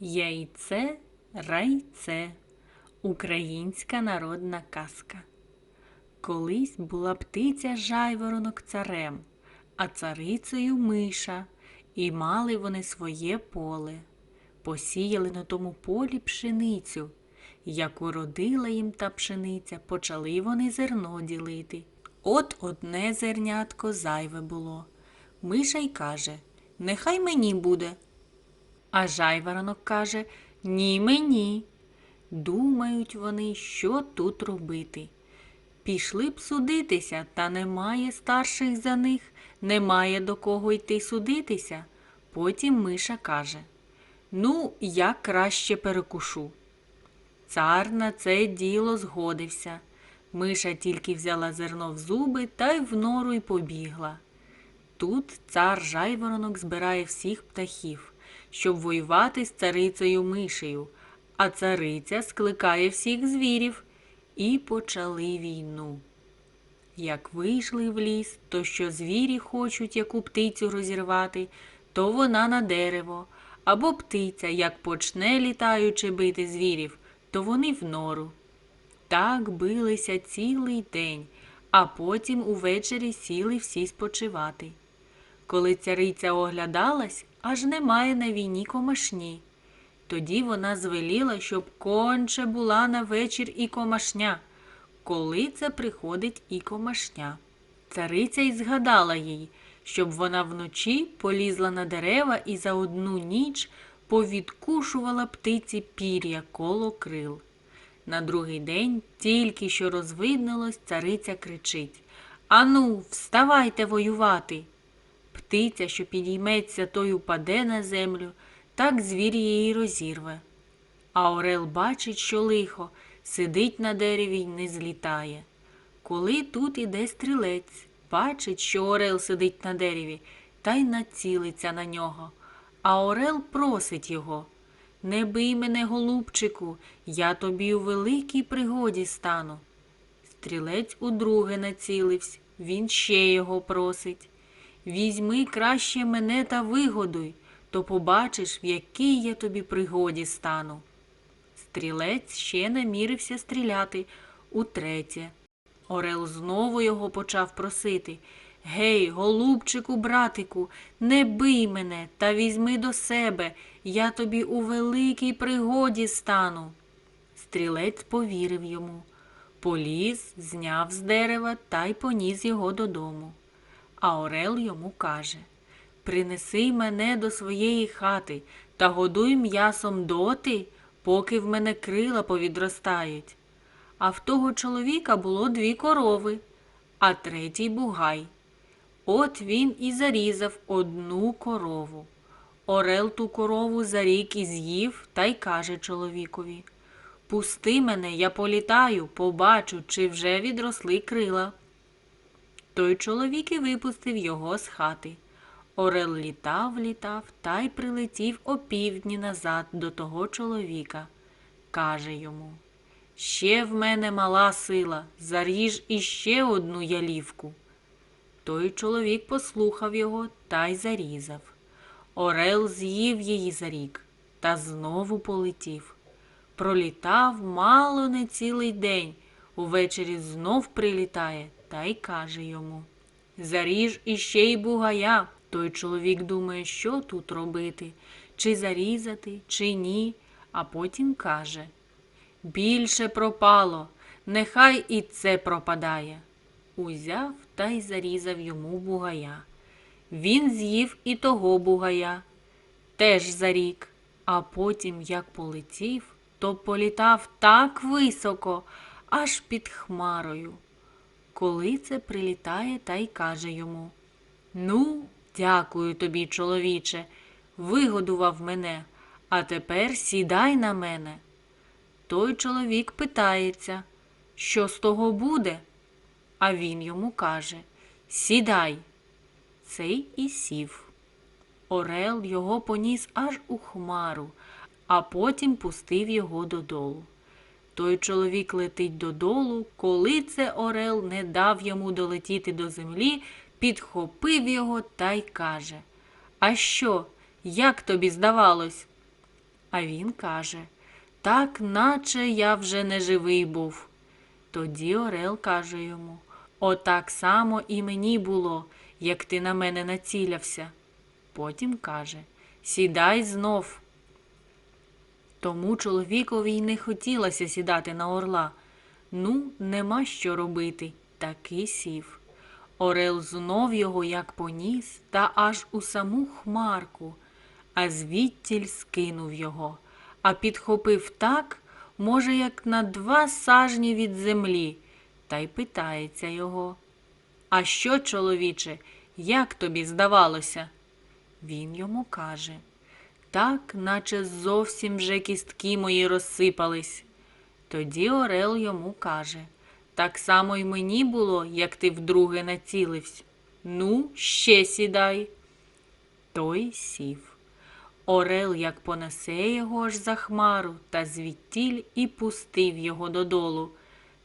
Яйце райце. Українська народна казка. Колись була птиця жайворонок царем, а царицею миша, і мали вони своє поле. Посіяли на тому полі пшеницю. Як уродила їм та пшениця, почали вони зерно ділити. От одне зернятко зайве було. Миша й каже: Нехай мені буде. А жайворонок каже Ні мені. Думають вони, що тут робити. Пішли б судитися, та немає старших за них, немає до кого йти судитися. Потім Миша каже Ну, я краще перекушу. Цар на це діло згодився. Миша тільки взяла зерно в зуби та й в нору й побігла. Тут цар жайворонок збирає всіх птахів, щоб воювати з царицею мишею, а цариця скликає всіх звірів і почали війну. Як вийшли в ліс, то що звірі хочуть яку птицю розірвати, то вона на дерево, або птиця, як почне літаючи бити звірів, то вони в нору. Так билися цілий день, а потім увечері сіли всі спочивати. Коли цариця оглядалась, аж немає на війні комашні. Тоді вона звеліла, щоб конче була на вечір і комашня. Коли це приходить і комашня. Цариця й згадала їй, щоб вона вночі полізла на дерева і за одну ніч повідкушувала птиці пір'я коло крил. На другий день, тільки що розвиднилось, цариця кричить Ану, вставайте воювати. Птиця, що підійметься, той упаде на землю, так звір її розірве. А Орел бачить, що лихо, сидить на дереві й не злітає. Коли тут іде стрілець, бачить, що Орел сидить на дереві, та й націлиться на нього. А Орел просить його Не бий мене, голубчику, я тобі у великій пригоді стану. Стрілець удруге націлився, він ще його просить. Візьми краще мене та вигодуй, то побачиш, в якій я тобі пригоді стану. Стрілець ще намірився стріляти утретє. Орел знову його почав просити Гей, голубчику, братику, не бий мене та візьми до себе, я тобі у великій пригоді стану. Стрілець повірив йому, поліз, зняв з дерева та й поніс його додому. А Орел йому каже Принеси мене до своєї хати та годуй м'ясом доти, поки в мене крила повідростають. А в того чоловіка було дві корови, а третій бугай. От він і зарізав одну корову. Орел ту корову зарік і з'їв та й каже чоловікові Пусти мене, я політаю, побачу, чи вже відросли крила. Той чоловік і випустив його з хати. Орел літав, літав та й прилетів опівдні назад до того чоловіка. Каже йому Ще в мене мала сила, заріж іще одну ялівку. Той чоловік послухав його та й зарізав. Орел з'їв її за рік та знову полетів. Пролітав мало не цілий день, увечері знов прилітає та й каже йому Заріж іще й бугая. Той чоловік думає, що тут робити, чи зарізати, чи ні, а потім каже Більше пропало, нехай і це пропадає. Узяв та й зарізав йому бугая. Він з'їв і того бугая, теж за рік, а потім, як полетів, то політав так високо, аж під хмарою. Коли це прилітає та й каже йому Ну, дякую тобі, чоловіче, вигодував мене, а тепер сідай на мене. Той чоловік питається, що з того буде? А він йому каже Сідай. Цей і сів. Орел його поніс аж у хмару, а потім пустив його додолу. Той чоловік летить додолу, коли це Орел не дав йому долетіти до землі, підхопив його та й каже А що, як тобі здавалось? А він каже Так, наче я вже не живий був. Тоді Орел каже йому Отак само і мені було, як ти на мене націлявся. Потім каже Сідай знов. Тому чоловікові й не хотілося сідати на орла. Ну, нема що робити, таки сів. Орел знов його як поніс, та аж у саму хмарку, а звідтіль скинув його, а підхопив так, може, як на два сажні від землі, та й питається його. А що, чоловіче, як тобі здавалося? Він йому каже так, наче зовсім вже кістки мої розсипались. Тоді Орел йому каже так само й мені було, як ти вдруге націлився. Ну, ще сідай. Той сів. Орел як понесе його аж за хмару, та звідтіль і пустив його додолу,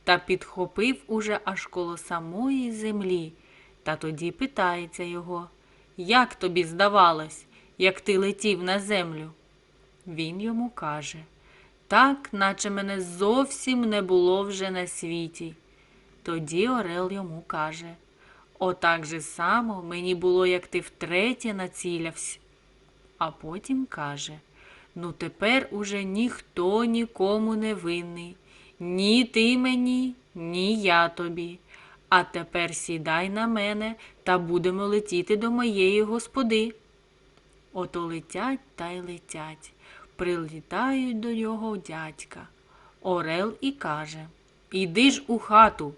та підхопив уже аж коло самої землі. Та тоді питається його, як тобі здавалось, як ти летів на землю? Він йому каже так, наче мене зовсім не було вже на світі. Тоді Орел йому каже Отак же само мені було, як ти втретє націлявся. А потім каже Ну, тепер уже ніхто нікому не винний. Ні ти мені, ні я тобі. А тепер сідай на мене та будемо летіти до моєї господи. Ото летять та й летять, прилітають до його дядька. Орел і каже Іди ж у хату,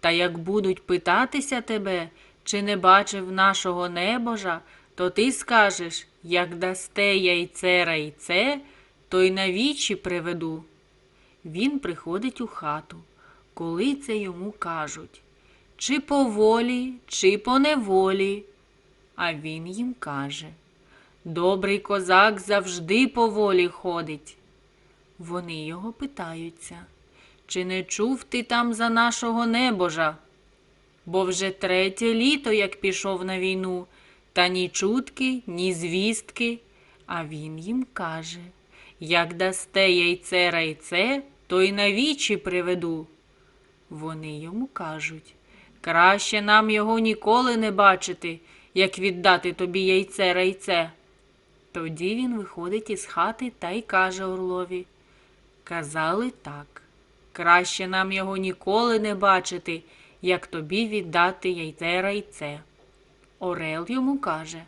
та як будуть питатися тебе, чи не бачив нашого небожа, то ти скажеш, як дасте яйце райце, то й на вічі приведу. Він приходить у хату, коли це йому кажуть, чи по волі, чи по неволі. А він їм каже Добрий козак завжди по волі ходить. Вони його питаються, чи не чув ти там за нашого небожа? Бо вже третє літо, як пішов на війну, та ні чутки, ні звістки. А він їм каже як дасте яйце райце, то й на вічі приведу. Вони йому кажуть краще нам його ніколи не бачити, як віддати тобі яйце райце. Тоді він виходить із хати та й каже Орлові Казали так. Краще нам його ніколи не бачити, як тобі віддати яйце райце. Орел йому каже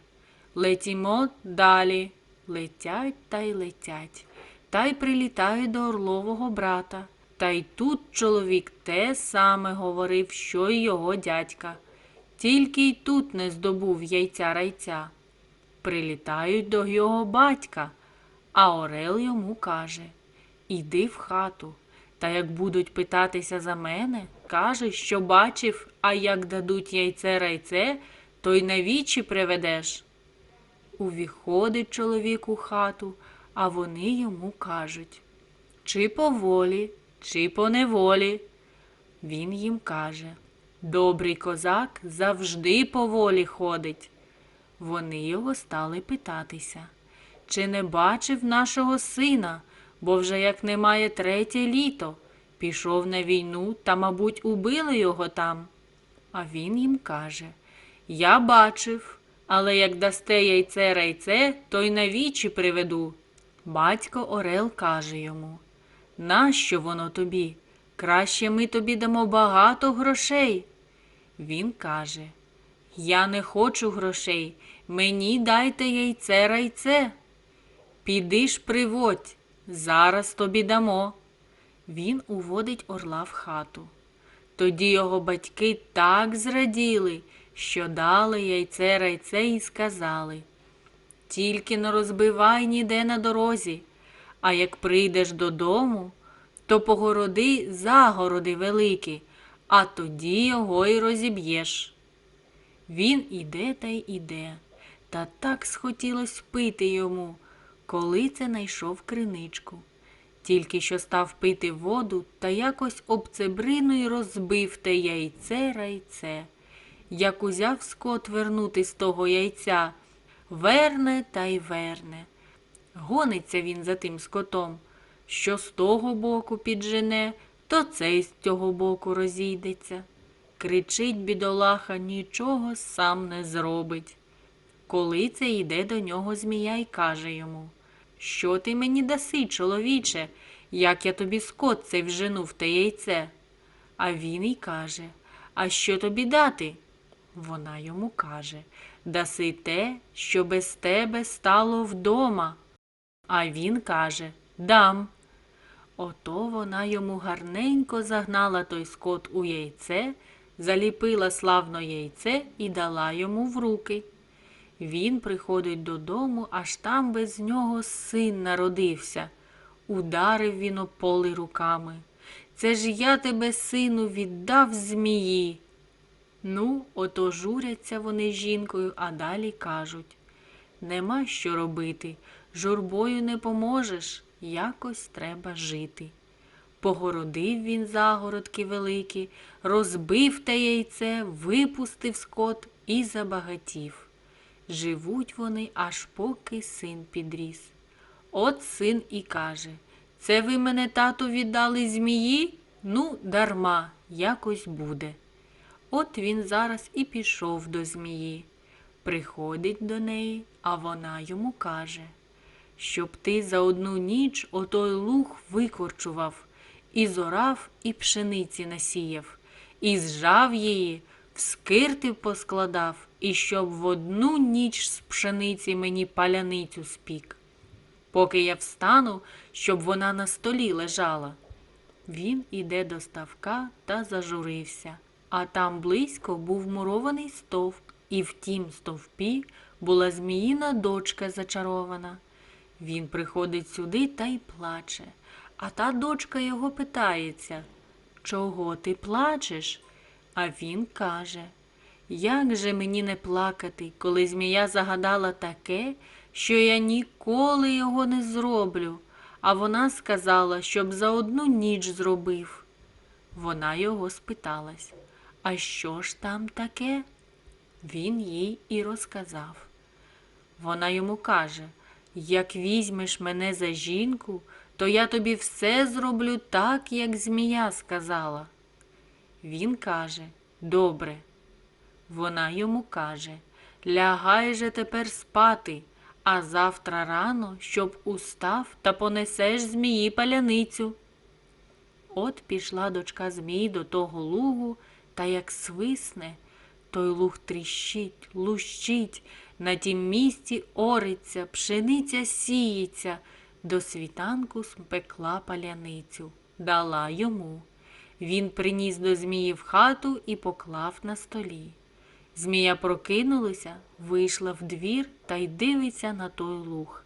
Летімо далі. Летять та й летять, та й прилітають до орлового брата. Та й тут чоловік те саме говорив, що й його дядька. Тільки й тут не здобув яйця райця. Прилітають до його батька, а Орел йому каже Іди в хату. Та як будуть питатися за мене, каже, що бачив, а як дадуть яйце райце, то й на вічі приведеш. Увіходить чоловік у хату, а вони йому кажуть чи по волі, чи по неволі. Він їм каже Добрий козак завжди по волі ходить. Вони його стали питатися, чи не бачив нашого сина, бо вже як немає третє літо, пішов на війну та, мабуть, убили його там. А він їм каже Я бачив, але як дасте яйце райце, то й на вічі приведу. Батько Орел каже йому Нащо воно тобі? Краще ми тобі дамо багато грошей. Він каже Я не хочу грошей, мені дайте яйце райце. Піди ж приводь, зараз тобі дамо. Він уводить орла в хату. Тоді його батьки так зраділи, що дали яйце райце і сказали Тільки не розбивай ніде на дорозі, а як прийдеш додому, то погороди загороди великі, а тоді його й розіб'єш. Він іде та й іде, та так схотілось пити йому, коли це найшов криничку. Тільки що став пити воду та якось об цебрину й розбив те яйце райце. Як узяв скот вернути з того яйця, верне та й верне. Гониться він за тим скотом, що з того боку піджене, то цей з цього боку розійдеться. Кричить бідолаха, нічого сам не зробить. Коли це йде до нього змія й каже йому, що ти мені даси, чоловіче, як я тобі скот цей вжену в те яйце? А він й каже, а що тобі дати? Вона йому каже, даси те, що без тебе стало вдома. А він каже, дам. Ото вона йому гарненько загнала той скот у яйце, заліпила славно яйце і дала йому в руки. Він приходить додому, аж там без нього син народився. Ударив він о руками. Це ж я тебе, сину, віддав змії. Ну, ото журяться вони з жінкою, а далі кажуть Нема що робити, журбою не поможеш, якось треба жити. Погородив він загородки великі, розбив те яйце, випустив скот і забагатів. Живуть вони, аж поки син підріс. От син і каже Це ви мене, тату, віддали змії? Ну, дарма, якось буде. От він зараз і пішов до змії. Приходить до неї, а вона йому каже, щоб ти за одну ніч отой луг викорчував, і зорав, і пшениці насіяв, і зжав її, в скирти поскладав, і щоб в одну ніч з пшениці мені паляницю спік. Поки я встану, щоб вона на столі лежала. Він іде до ставка та зажурився, а там близько був мурований стовп, і в тім стовпі була зміїна дочка зачарована. Він приходить сюди та й плаче, а та дочка його питається Чого ти плачеш? А він каже Як же мені не плакати, коли змія загадала таке, що я ніколи його не зроблю, а вона сказала, щоб за одну ніч зробив. Вона його спиталась, а що ж там таке? Він їй і розказав. Вона йому каже, як візьмеш мене за жінку, то я тобі все зроблю так, як змія сказала. Він каже, добре. Вона йому каже, лягай же тепер спати, а завтра рано, щоб устав та понесеш змії паляницю. От пішла дочка змії до того лугу, та як свисне, той луг тріщить, лущить, на тім місці ориться, пшениця сіється, до світанку спекла паляницю, дала йому. Він приніс до змії в хату і поклав на столі. Змія прокинулася, вийшла в двір та й дивиться на той луг.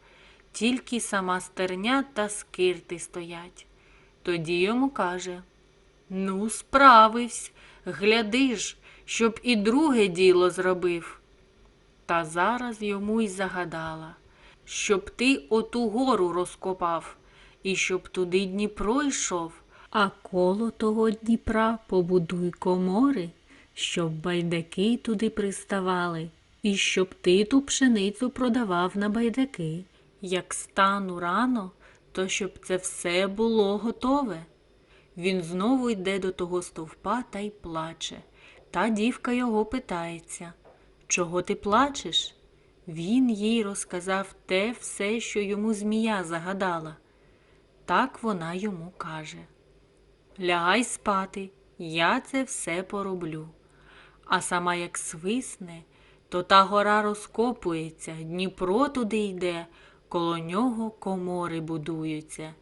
Тільки сама стерня та скирти стоять. Тоді йому каже Ну, справивсь, гляди ж, щоб і друге діло зробив. Та зараз йому й загадала, щоб ти оту гору розкопав, і щоб туди Дніпро йшов, а коло того Дніпра побудуй комори, щоб байдаки туди приставали, і щоб ти ту пшеницю продавав на байдаки. Як стану рано, то щоб це все було готове. Він знову йде до того стовпа та й плаче. Та дівка його питається Чого ти плачеш? Він їй розказав те все, що йому змія загадала. Так вона йому каже Лягай спати, я це все пороблю. А сама як свисне, то та гора розкопується, Дніпро туди йде, коло нього комори будуються.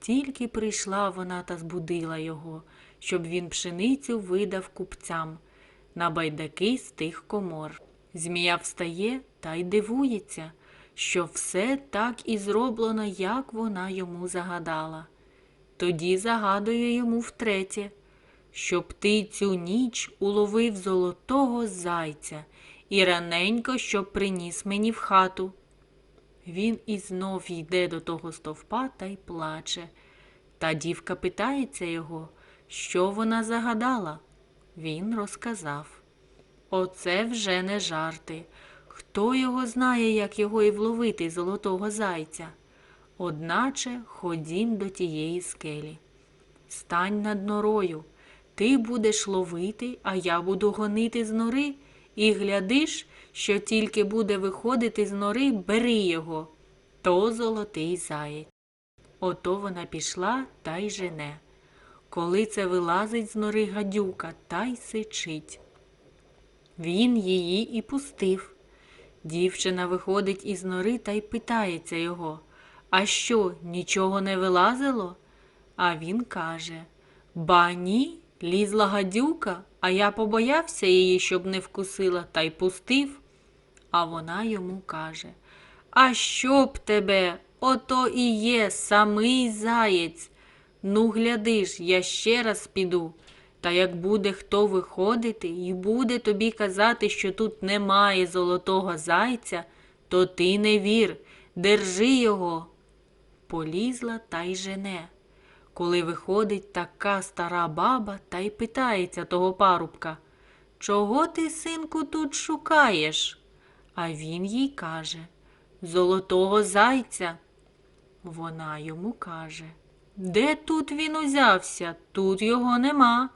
Тільки прийшла вона та збудила його, щоб він пшеницю видав купцям на байдаки з тих комор. Змія встає та й дивується, що все так і зроблено, як вона йому загадала. Тоді загадує йому втретє, щоб ти цю ніч уловив золотого зайця і раненько щоб приніс мені в хату. Він і знов йде до того стовпа та й плаче. Та дівка питається його, що вона загадала. Він розказав. Оце вже не жарти. Хто його знає, як його і вловити золотого зайця? Одначе ходім до тієї скелі. Стань над норою, ти будеш ловити, а я буду гонити з нори, і глядиш, що тільки буде виходити з нори, бери його, то золотий заєць. Ото вона пішла та й жене. Коли це вилазить з нори гадюка та й сичить. Він її і пустив. Дівчина виходить із нори та й питається його А що, нічого не вилазило? А він каже Ба ні, лізла гадюка, а я побоявся її, щоб не вкусила, та й пустив. А вона йому каже А що б тебе? Ото і є самий заєць. Ну, гляди ж, я ще раз піду. Та як буде хто виходити і буде тобі казати, що тут немає золотого зайця, то ти не вір, держи його. Полізла та й жене. Коли виходить така стара баба та й питається того парубка, Чого ти, синку, тут шукаєш? А він їй каже Золотого зайця. Вона йому каже Де тут він узявся? Тут його нема.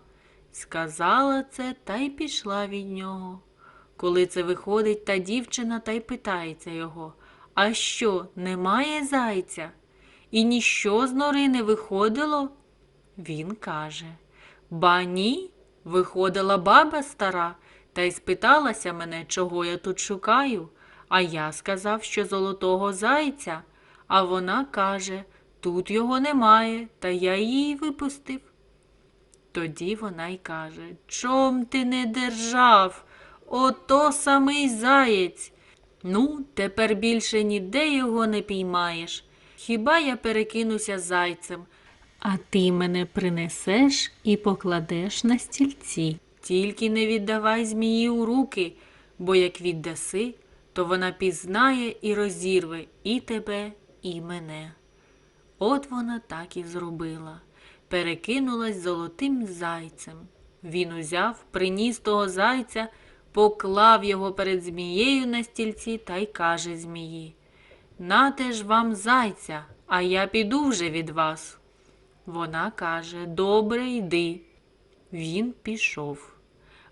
Сказала це та й пішла від нього. Коли це виходить та дівчина та й питається його А що, немає зайця? І ніщо з нори не виходило? Він каже Ба ні, виходила баба стара та й спиталася мене, чого я тут шукаю. А я сказав, що золотого зайця, а вона каже, тут його немає, та я її випустив. Тоді вона й каже Чом ти не держав? Ото самий заєць. Ну, тепер більше ніде його не піймаєш. Хіба я перекинуся зайцем, а ти мене принесеш і покладеш на стільці. Тільки не віддавай змії у руки, бо як віддаси, то вона пізнає і розірве і тебе, і мене. От вона так і зробила. Перекинулась золотим зайцем. Він узяв, приніс того зайця, поклав його перед змією на стільці та й каже змії Нате ж вам зайця, а я піду вже від вас. Вона каже Добре, йди. Він пішов.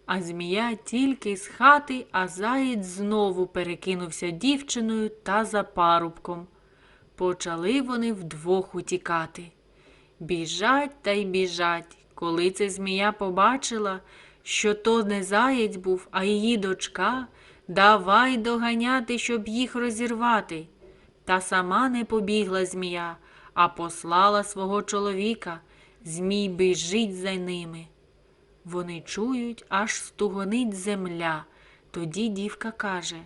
А змія тільки з хати, а заєць знову перекинувся дівчиною та за парубком. Почали вони вдвох утікати. Біжать та й біжать. Коли це змія побачила, що то не заєць був, а її дочка, давай доганяти, щоб їх розірвати. Та сама не побігла змія, а послала свого чоловіка. Змій біжить за ними. Вони чують, аж стугонить земля. Тоді дівка каже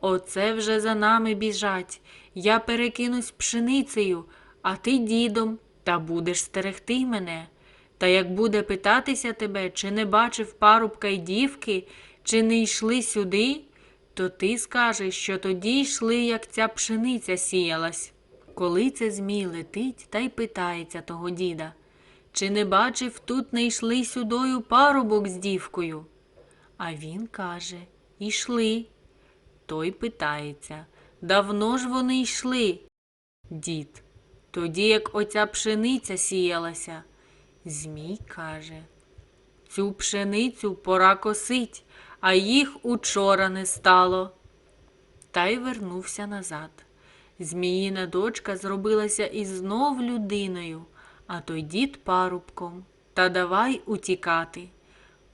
Оце вже за нами біжать. Я перекинусь пшеницею, а ти дідом, та будеш стерегти мене. Та як буде питатися тебе, чи не бачив парубка й дівки, чи не йшли сюди, то ти скажеш, що тоді йшли, як ця пшениця сіялась. Коли це змій летить та й питається того діда, чи не бачив, тут не йшли сюдою парубок з дівкою? А він каже Ішли. Той питається Давно ж вони йшли? Дід. Тоді як оця пшениця сіялася. Змій каже Цю пшеницю пора косить, а їх учора не стало. Та й вернувся назад. Зміїна дочка зробилася і знов людиною, а той дід парубком. Та давай утікати.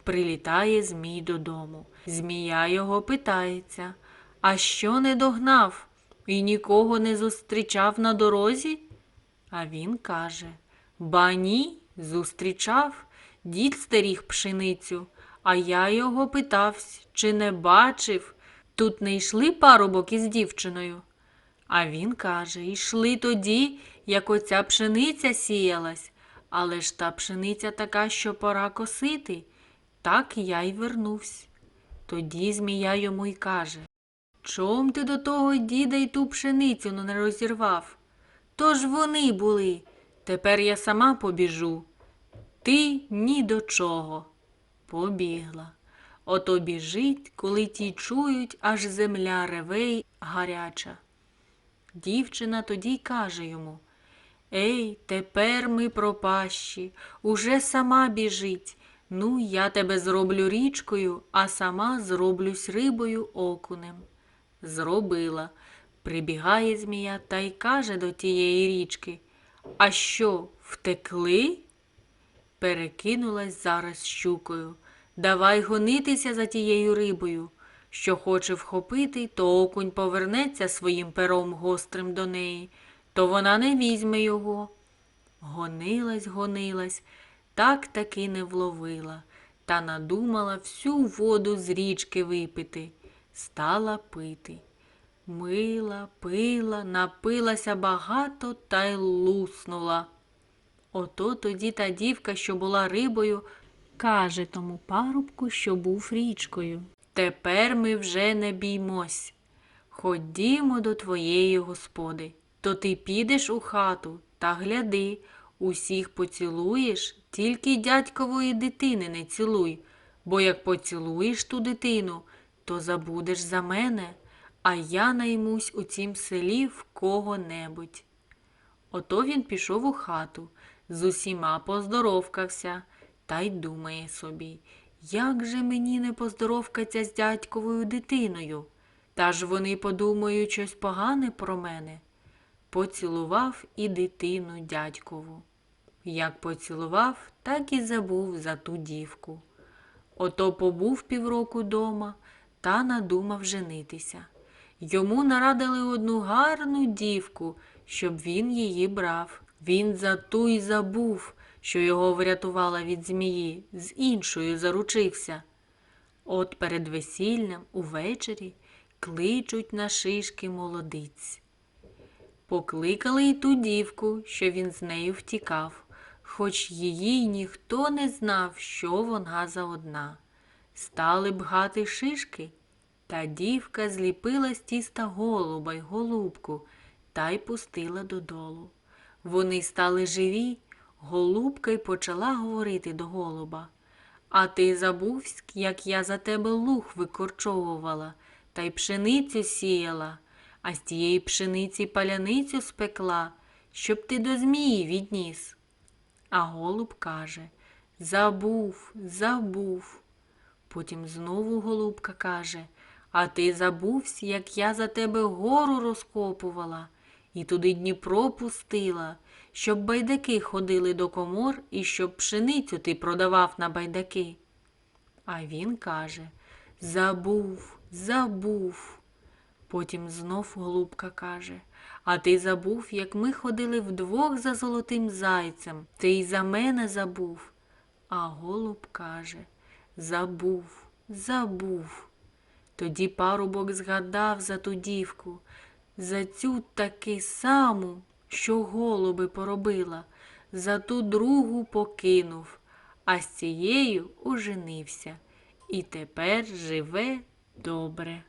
Прилітає Змій додому. Змія його питається А що не догнав і нікого не зустрічав на дорозі? А він каже Ба ні, зустрічав, дід стеріг пшеницю, а я його питавсь, чи не бачив. Тут не йшли парубок із дівчиною. А він каже Йшли тоді, як оця пшениця сіялась, але ж та пшениця така, що пора косити. Так я й вернувсь. Тоді змія йому й каже Чом ти до того діда й ту пшеницю не розірвав? То ж вони були. Тепер я сама побіжу. Ти ні до чого. Побігла. Ото біжить, коли ті чують, аж земля реве й гаряча. Дівчина тоді каже йому Ей, тепер ми пропащі, уже сама біжить. Ну, я тебе зроблю річкою, а сама зроблюсь рибою окунем. Зробила. Прибігає змія та й каже до тієї річки А що, втекли? Перекинулась зараз щукою. Давай гонитися за тією рибою. Що хоче вхопити, то окунь повернеться своїм пером гострим до неї, то вона не візьме його. Гонилась, гонилась, так таки не вловила, та надумала всю воду з річки випити, стала пити. Мила, пила, напилася багато та й луснула. Ото тоді та дівка, що була рибою, каже тому парубку, що був річкою. Тепер ми вже не біймось. Ходімо до твоєї господи, то ти підеш у хату та гляди, усіх поцілуєш, тільки дядькової дитини не цілуй, бо як поцілуєш ту дитину, то забудеш за мене, а я наймусь у цім селі в кого-небудь. Ото він пішов у хату, з усіма поздоровкався, та й думає собі, як же мені не поздоровкаться з дядьковою дитиною? Та ж вони подумають щось погане про мене. Поцілував і дитину дядькову. Як поцілував, так і забув за ту дівку. Ото побув півроку дома та надумав женитися. Йому нарадили одну гарну дівку, щоб він її брав. Він за ту й забув, що його врятувала від змії, з іншою заручився. От перед весіллям увечері кличуть на шишки молодиць. Покликали й ту дівку, що він з нею втікав, хоч її ніхто не знав, що вона за одна. Стали б гати шишки, та дівка зліпила з тіста голуба й голубку та й пустила додолу. Вони стали живі, голубка й почала говорити до голуба. А ти забув, як я за тебе луг викорчовувала та й пшеницю сіяла, а з тієї пшениці паляницю спекла, щоб ти до змії відніс. А голуб каже Забув, забув. Потім знову голубка каже А ти забувсь, як я за тебе гору розкопувала і туди Дніпро пустила, щоб байдаки ходили до комор і щоб пшеницю ти продавав на байдаки. А він каже Забув, забув. Потім знов голубка каже А ти забув, як ми ходили вдвох за золотим зайцем, ти й за мене забув. А голуб каже Забув, забув. Тоді парубок згадав за ту дівку, за цю таки саму, що голуби поробила, за ту другу покинув, а з цією оженився і тепер живе добре.